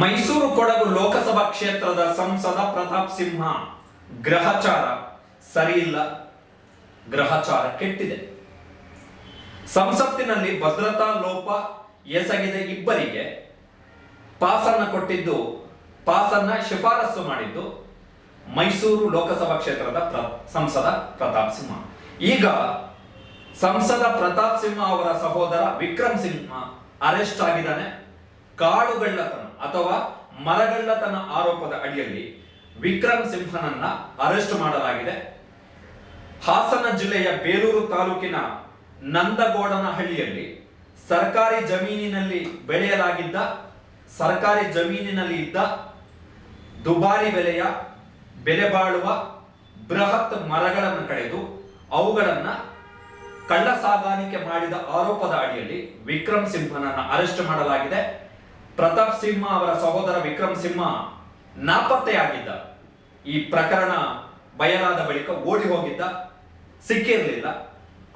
ಮೈಸೂರು ಕೊಡಗು ಲೋಕಸಭಾ ಕ್ಷೇತ್ರದ ಸಂಸದ ಪ್ರತಾಪ್ ಸಿಂಹ, ಗ್ರಹಚಾರ ಸರಿಯಿಲ್ಲ ಗ್ರಹಚಾರ ಕೆಟ್ಟಿದೆ. ಸಂಸತ್ತಿನಲ್ಲಿ ಭದ್ರತಾ ಲೋಪ ಎಸಗಿದ ಇಬ್ಬರಿಗೆ. ಪಾಸನ್ನ ಕೊಟ್ಟಿದ್ದು, ಪಾಸನ್ನ ಶಿಫಾರಸು ಮಾಡಿದ್ದು ಮೈಸೂರು ಲೋಕಸಭಾ ಕ್ಷೇತ್ರದ ಸಂಸದ ಪ್ರತಾಪ್ ಸಿಂಹ. ಈಗ ಸಂಸದ ಪ್ರತಾಪ್ ಸಿಂಹ ಅವರ ಸಹೋದರ ವಿಕ್ರಮ್ ಸಿಂಹ ಅರೆಸ್ಟ್ ಆಗಿದ್ದಾನೆ. ಕಾಡುಗಳ್ಳತನ ಅಥವಾ ಮರಗಳ್ಳತನ ಆರೋಪದ ಅಡಿಯಲ್ಲಿ ವಿಕ್ರಮ್ ಸಿಂಹನನ್ನ ಅರೆಸ್ಟ್ ಮಾಡಲಾಗಿದೆ. ಹಾಸನ ಜಿಲ್ಲೆಯ ಬೇಲೂರು ತಾಲೂಕಿನ ನಂದಗೋಡನಹಳ್ಳಿಯಲ್ಲಿ ಸರ್ಕಾರಿ ಜಮೀನಿನಲ್ಲಿ ಬೆಳೆಯಲಾಗಿದ್ದ, ಸರ್ಕಾರಿ ಜಮೀನಿನಲ್ಲಿ ಇದ್ದ ದುಬಾರಿ ಬೆಲೆಯ ಬೆಲೆ ಬಾಳುವ ಬೃಹತ್ ಮರಗಳನ್ನು ಕಡೆದು ಅವುಗಳನ್ನು ಕಳ್ಳ ಸಾಗಾಣಿಕೆ ಮಾಡಿದ ಆರೋಪದ ಅಡಿಯಲ್ಲಿ ವಿಕ್ರಮ್ ಸಿಂಹನನ್ನ ಅರೆಸ್ಟ್ ಮಾಡಲಾಗಿದೆ. ಪ್ರತಾಪ್ ಸಿಂಹ ಅವರ ಸಹೋದರ ವಿಕ್ರಮ್ ಸಿಂಹ ನಾಪತ್ತೆಯಾಗಿದ್ದ. ಈ ಪ್ರಕರಣ ಬಯಲಾದ ಬಳಿಕ ಓಡಿ ಹೋಗಿದ್ದ. ಸಿಕ್ಕಿರಲಿಲ್ಲ.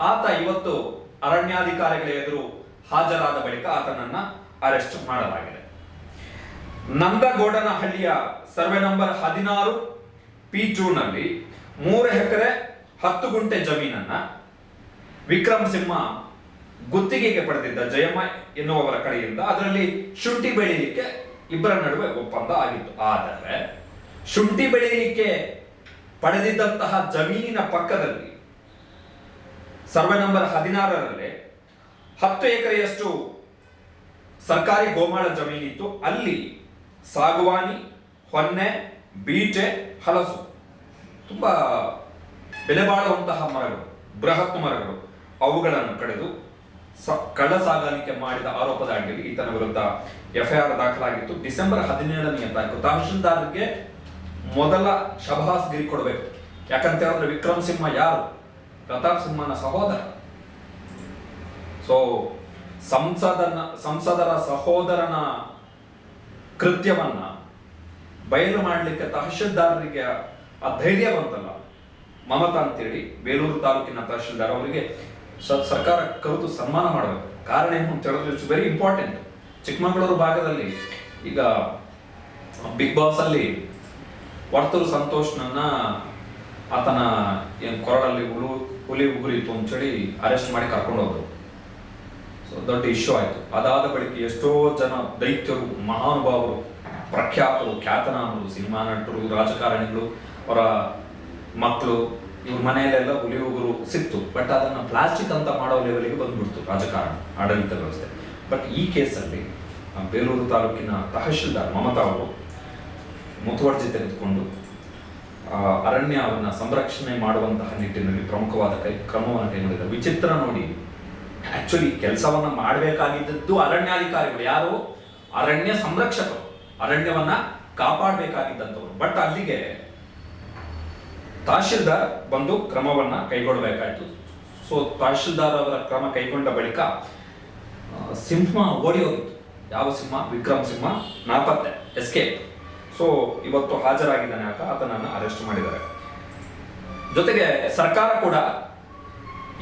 ಆತ ಇವತ್ತು ಅರಣ್ಯಾಧಿಕಾರಿಗಳ ಎದುರು ಹಾಜರಾದ ಬಳಿಕ ಆತನನ್ನ ಅರೆಸ್ಟ್ ಮಾಡಲಾಗಿದೆ. ನಂದಗೋಡನಹಳ್ಳಿಯ ಸರ್ವೆ ನಂಬರ್ ಹದಿನಾರು, ಪಿ ನಲ್ಲಿ ಮೂರು ಎಕರೆ ಹತ್ತು ಗುಂಟೆ ಜಮೀನನ್ನ ವಿಕ್ರಮ್ ಸಿಂಹ ಗುತ್ತಿಗೆಗೆ ಪಡೆದಿದ್ದ ಜಯಮ್ಮ ಎನ್ನುವವರ ಕಡೆಯಿಂದ ಅದರಲ್ಲಿ ಶುಂಠಿ ಬೆಳೀಲಿಕ್ಕೆ ಇಬ್ಬರ ನಡುವೆ ಒಪ್ಪಂದ ಆಗಿತ್ತು. ಆದರೆ ಶುಂಠಿ ಬೆಳೀಲಿಕ್ಕೆ ಪಡೆದಿದ್ದಂತಹ ಜಮೀನಿನ ಪಕ್ಕದಲ್ಲಿ ಸರ್ವೆ ನಂಬರ್ ಹದಿನಾರರಲ್ಲಿ ಹತ್ತು ಎಕರೆಯಷ್ಟು ಸರ್ಕಾರಿ ಗೋಮಾಳ ಜಮೀನಿತ್ತು. ಅಲ್ಲಿ ಸಾಗುವಾನಿ, ಹೊನ್ನೆ, ಬೀಟೆ, ಹಲಸು, ತುಂಬಾ ಬೆಲೆ ಬಾಳುವಂತಹ ಮರಗಳು, ಬೃಹತ್ ಮರಗಳು, ಅವುಗಳನ್ನು ಕಡಿದು ಕಳ್ಳ ಸಾಗಾಣಿಕೆ ಮಾಡಿದ ಆರೋಪದ ಅಡಿಯಲ್ಲಿ ಈತನ ವಿರುದ್ಧ ಎಫ್ಐಆರ್ ದಾಖಲಾಗಿತ್ತು. ಡಿಸೆಂಬರ್ ಹದಿನೇಳನೆಯ ತಾರೀಕು ತಹಶೀಲ್ದಾರ್ಗೆ ಮೊದಲ ಶಬಾಸ್ಗಿರಿ ಕೊಡಬೇಕು. ಯಾಕಂತ ಹೇಳಿದ್ರೆ ವಿಕ್ರಮ್ ಸಿಂಹ ಯಾರು? ಪ್ರತಾಪ್ ಸಿಂಹನ ಸಹೋದರ. ಸೊ ಸಂಸದನ, ಸಂಸದರ ಸಹೋದರನ ಕೃತ್ಯವನ್ನ ಬಯಲು ಮಾಡಲಿಕ್ಕೆ ತಹಶೀಲ್ದಾರರಿಗೆ ಆ ಧೈರ್ಯ ಬಂತಲ್ಲ ಮಮತಾ ಅಂತೇಳಿ ಬೇಲೂರು ತಾಲೂಕಿನ ತಹಶೀಲ್ದಾರ್ ಅವರಿಗೆ ಸರ್ಕಾರ ಕರೆದು ಸನ್ಮಾನ ಮಾಡಬೇಕು. ಕಾರಣ ಏನು ಅಂತ ಹೇಳಿದ್ರೆ ಇಟ್ಸ್ ವೆರಿ ಇಂಪಾರ್ಟೆಂಟ್ ಚಿಕ್ಕಮಗಳೂರು ಭಾಗದಲ್ಲಿ ಈಗ ಬಿಗ್ ಬಾಸ್ ಅಲ್ಲಿ ವರ್ತೂರು ಸಂತೋಷ್ನನ್ನ ಆತನ ಏನು ಕೊರಳಲ್ಲಿ ಹುಲು ಹುಲಿ ಉಗುರಿತ್ತು ಅಂತೇಳಿ ಅರೆಸ್ಟ್ ಮಾಡಿ ಕರ್ಕೊಂಡು ಹೋದ್ರು. ಸೊ ದೊಡ್ಡ ಇಶ್ಯೂ ಆಯ್ತು. ಅದಾದ ಬಳಿಕ ಎಷ್ಟೋ ಜನ ದೈತ್ಯರು, ಮಹಾನುಭಾವರು, ಪ್ರಖ್ಯಾತರು ಖ್ಯಾತನಾಮರು ಸಿನಿಮಾ ನಟರು, ರಾಜಕಾರಣಿಗಳು, ಅವರ ಮಕ್ಕಳು ಇವ್ರ ಮನೆಯಲ್ಲೆಲ್ಲ ಹುಲಿ ಉಗುರು ಸಿಕ್ತು. ಬಟ್ ಅದನ್ನ ಪ್ಲಾಸ್ಟಿಕ್ ಅಂತ ಮಾಡೋ ಲೆವೆಲ್ಗೆ ಬಂದ್ಬಿಡ್ತು ರಾಜಕಾರಣ, ಆಡಳಿತ ವ್ಯವಸ್ಥೆ. ಬಟ್ ಈ ಕೇಸಲ್ಲಿ ಬೇಲೂರು ತಾಲೂಕಿನ ತಹಶೀಲ್ದಾರ್ ಮಮತಾ ಅವರು ಮುತುವರ್ಜಿ ತೆಗೆದುಕೊಂಡು ಅರಣ್ಯವನ್ನ ಸಂರಕ್ಷಣೆ ಮಾಡುವಂತಹ ನಿಟ್ಟಿನಲ್ಲಿ ಪ್ರಮುಖವಾದ ಕೈ, ಕ್ರಮವನ್ನು ಕೈಗೊಂಡಿದ್ದಾರೆ. ವಿಚಿತ್ರ ನೋಡಿ. ಆಕ್ಚುಲಿ ಕೆಲಸವನ್ನ ಮಾಡಬೇಕಾಗಿದ್ದದ್ದು ಅರಣ್ಯಾಧಿಕಾರಿಗಳು. ಯಾರು? ಅರಣ್ಯ ಸಂರಕ್ಷಕರು. ಅರಣ್ಯವನ್ನ ಕಾಪಾಡಬೇಕಾಗಿದ್ದಂಥವ್ರು. ಬಟ್ ಅಲ್ಲಿಗೆ ತಹಶೀಲ್ದಾರ್ ಬಂದು ಕ್ರಮವನ್ನ ಕೈಗೊಳ್ಳಬೇಕಾಯ್ತು. ಸೊ ತಹಶೀಲ್ದಾರ್ ಅವರ ಕ್ರಮ ಕೈಗೊಂಡ ಬಳಿಕ ಸಿಂಹ ಓಡಿ ಹೋಗಿತ್ತು ಯಾವ ಸಿಂಹ? ವಿಕ್ರಮ್ ಸಿಂಹ, ನಾಪತ್ತೆ, ಎಸ್ಕೇಪ್. ಸೊ ಇವತ್ತು ಹಾಜರಾಗಿದ್ದಾನೆ ಆತ, ಆತನನ್ನು ಅರೆಸ್ಟ್ ಮಾಡಿದ್ದಾರೆ. ಜೊತೆಗೆ ಸರ್ಕಾರ ಕೂಡ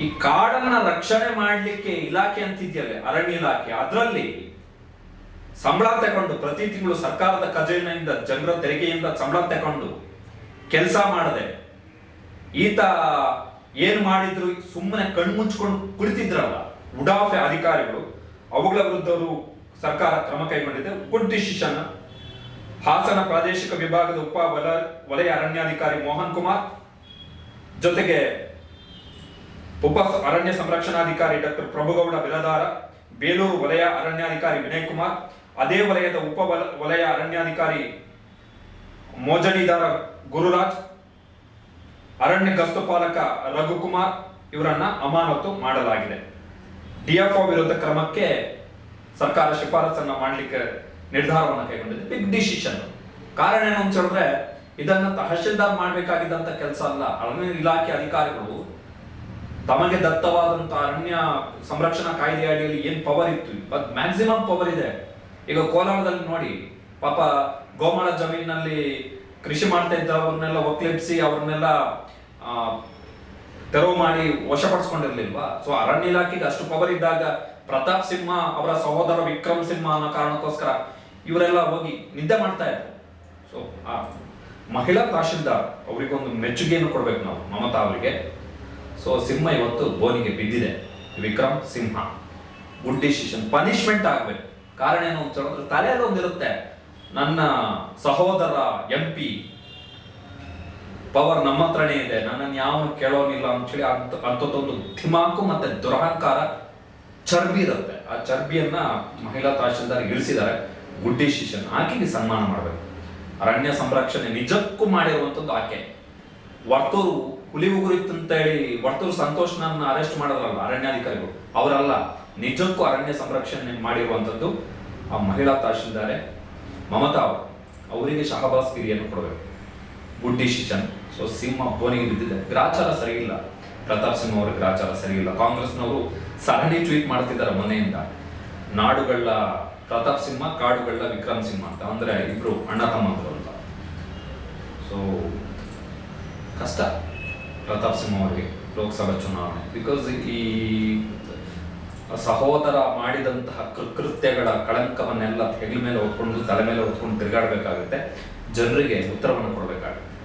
ಈ ಕಾಡನ್ನ ರಕ್ಷಣೆ ಮಾಡಲಿಕ್ಕೆ ಇಲಾಖೆ ಅಂತಿದೆಯಲ್ಲ, ಅರಣ್ಯ ಇಲಾಖೆ, ಅದರಲ್ಲಿ ಸಂಬಳ ತಗೊಂಡು ಪ್ರತಿ ತಿಂಗಳು ಸರ್ಕಾರದ ಖಜಾನೆಯಿಂದ ಜನರ ತೆರಿಗೆಯಿಂದ ಸಂಬಳ ತಗೊಂಡು ಕೆಲಸ ಮಾಡದೆ. ಈತ ಏನ್ ಮಾಡಿದ್ರು, ಸುಮ್ಮನೆ ಕಣ್ಮುಚ್ಕೊಂಡು ಕುಳಿತಿದ್ರಲ್ಲ ಉಡಾಫೆ ಅಧಿಕಾರಿಗಳು, ಅವುಗಳ ವಿರುದ್ಧವರು ಸರ್ಕಾರ ಕ್ರಮ ಕೈಗೊಂಡಿದೆ. Good decision. ಹಾಸನ ಪ್ರಾದೇಶಿಕ ವಿಭಾಗದ ಉಪ ವಲ, ವಲಯ ಅರಣ್ಯಾಧಿಕಾರಿ ಮೋಹನ್ ಕುಮಾರ್, ಜೊತೆಗೆ ಉಪ ಅರಣ್ಯ ಸಂರಕ್ಷಣಾಧಿಕಾರಿ ಡಾಕ್ಟರ್ ಪ್ರಭುಗೌಡ ಬಿಲದಾರ, ಬೇಲೂರು ವಲಯ ಅರಣ್ಯಾಧಿಕಾರಿ ವಿನಯ್ ಕುಮಾರ್, ಅದೇ ವಲಯದ ಉಪ ವಲ- ವಲಯ ಅರಣ್ಯಾಧಿಕಾರಿ ಮೋಜಣಿದಾರ ಗುರುರಾಜ್ ಅರಣ್ಯ ಗಸ್ತು ಪಾಲಕ ರಘುಕುಮಾರ್ ಇವರನ್ನ ಅಮಾನತು ಮಾಡಲಾಗಿದೆ. ಡಿಎಫ್ಒ ವಿರುದ್ಧ ಕ್ರಮಕ್ಕೆ ಸರ್ಕಾರ ಶಿಫಾರಸನ್ನ ಮಾಡಲಿಕ್ಕೆ ನಿರ್ಧಾರವನ್ನು ಕೈಗೊಂಡಿದೆ. ಬಿಗ್ ಡಿಸಿಷನ್ ಕಾರಣ ಏನು ಅಂತ ಹೇಳಿದ್ರೆ, ಇದನ್ನ ತಹಶೀಲ್ದಾರ್ ಮಾಡಬೇಕಾಗಿದ್ದಂತ ಕೆಲಸ ಅಲ್ಲ. ಅರಣ್ಯ ಇಲಾಖೆ ಅಧಿಕಾರಿಗಳು ತಮಗೆ ದತ್ತವಾದಂತ ಅರಣ್ಯ ಸಂರಕ್ಷಣಾ ಕಾಯ್ದೆ ಅಡಿಯಲ್ಲಿ ಏನ್ ಪವರ್ ಇತ್ತು? ಬಟ್ ಮ್ಯಾಕ್ಸಿಮಮ್ ಪವರ್ ಇದೆ. ಈಗ ಕೋಲಾರದಲ್ಲಿ ನೋಡಿ, ಪಾಪ ಗೋಮಾಳ ಜಮೀನಿನಲ್ಲಿ ಕೃಷಿ ಮಾಡ್ತಾ ಇದ್ದವ್ರನ್ನೆಲ್ಲ ಒಕ್ಲೆಪ್ಸಿ ಅವ್ರನ್ನೆಲ್ಲ ತೆರವು ಮಾಡಿ ವಶಪಡಿಸ್ಕೊಂಡಿರ್ಲಿಲ್ವಾ? ಸೊ ಅರಣ್ಯ ಇಲಾಖೆಗೆ ಅಷ್ಟು ಪವರ್ ಇದ್ದಾಗ ಪ್ರತಾಪ್ ಸಿಂಹ ಅವರ ಸಹೋದರ ವಿಕ್ರಮ್ ಸಿಂಹ ಅನ್ನೋ ಕಾರಣಕ್ಕೋಸ್ಕರ ಇವರೆಲ್ಲ ಹೋಗಿ ನಿದ್ದೆ ಮಾಡ್ತಾ ಇದ್ರು. ಸೊ ಆ ಮಹಿಳಾ ತಹಶೀಲ್ದಾರ್ ಅವರಿಗೊಂದು ಮೆಚ್ಚುಗೆಯನ್ನು ಕೊಡ್ಬೇಕು ನಾವು, ಮಮತಾ ಅವರಿಗೆ. ಸೊ ಸಿಂಹ ಇವತ್ತು ಬೋನಿಗೆ ಬಿದ್ದಿದೆ. Vikram Simha. Good decision punishment ಆಗ್ಬೇಕು. ಕಾರಣ ಏನು ಅಂತ ಹೇಳಿದ್ರೆ ತಲೆಯಲ್ಲಿ ಒಂದಿರುತ್ತೆ. ನನ್ನ ಸಹೋದರ ಎಂ ಪಿ ಪವರ್ ನಮ್ಮ ಹತ್ರನೇ ಇದೆ. ನನ್ನನ್ನು ಯಾವ ಕೇಳೋನಿಲ್ಲ ಅಂತೇಳಿ ಅಂತ ಅಂಥದ್ದೊಂದು ಧಿಮಾಕು ಮತ್ತೆ ದುರಹಂಕಾರ ಚರ್ಬಿ ಇರುತ್ತೆ. ಆ ಚರ್ಬಿಯನ್ನ ಮಹಿಳಾ ತಹಶೀಲ್ದಾರ್ ಇಳಿಸಿದ್ದಾರೆ. ಗುಡ್ಡಿ ಶಿಷ್ಯನ್ ಆಕೆಗೆ ಸನ್ಮಾನ ಮಾಡಬೇಕು. ಅರಣ್ಯ ಸಂರಕ್ಷಣೆ ನಿಜಕ್ಕೂ ಮಾಡಿರುವಂಥದ್ದು ಆಕೆ. ವರ್ತೂರು ಹುಲಿ ಉಗುರಿತ್ತು ಅಂತ ಹೇಳಿ ವರ್ತೂರು ಸಂತೋಷ್ನನ್ನ ಅರೆಸ್ಟ್ ಮಾಡಿದ್ರಲ್ಲ ಅರಣ್ಯಾಧಿಕಾರಿಗಳು. ಅವರಲ್ಲ, ನಿಜಕ್ಕೂ ಅರಣ್ಯ ಸಂರಕ್ಷಣೆ ಮಾಡಿರುವಂಥದ್ದು ಆ ಮಹಿಳಾ ತಹಶೀಲ್ದಾರೆ ಮಮತಾ ಅವರು. ಅವರಿಗೆ ಶಹಬಾಸ್ ಗಿರಿಯನ್ನು ಕೊಡಬೇಕು. ಗುಡ್ಡಿ ಡಿಸಿಷನ್ ಸೊ ಸಿಂಹ ಬೋನಿಗೆ ಬಿದ್ದಿದೆ ಗ್ರಾಚಾರ ಸರಿ ಇಲ್ಲ ಪ್ರತಾಪ್ ಸಿಂಹ ಅವರ ಗ್ರಾಚಾರ ಸರಿ ಇಲ್ಲ ಕಾಂಗ್ರೆಸ್ನವರು ಸರಣಿ ಟ್ವೀಟ್ ಮಾಡ್ತಿದ್ದಾರೆ ಮನೆಯಿಂದ. ನಾಡುಗಳ ಪ್ರತಾಪ್ ಸಿಂಹ ಕಾಡುಗಳ ವಿಕ್ರಮ್ ಸಿಂಹ ಅಂತ. ಅಂದ್ರೆ ಇಬ್ರು ಅಣ್ಣ ತಮ್ಮಂದ್ರು ಅಂತ. ಸೊ ಕಷ್ಟ ಪ್ರತಾಪ್ ಸಿಂಹ ಅವರಿಗೆ ಲೋಕಸಭಾ ಚುನಾವಣೆ. ಬಿಕಾಸ್ ಈ ಸಹೋದರ ಮಾಡಿದಂತಹ ಕೃತ್ಯಗಳ ಕಳಂಕವನ್ನೆಲ್ಲ ಹೆಗಲ ಮೇಲೆ ಹೊತ್ಕೊಂಡು, ತಲೆ ಮೇಲೆ ಹೊತ್ಕೊಂಡು ತಿರುಗಾಡಬೇಕಾಗುತ್ತೆ. ಜನರಿಗೆ ಉತ್ತರವನ್ನು ಕೊಡಬೇಕಾಗುತ್ತೆ.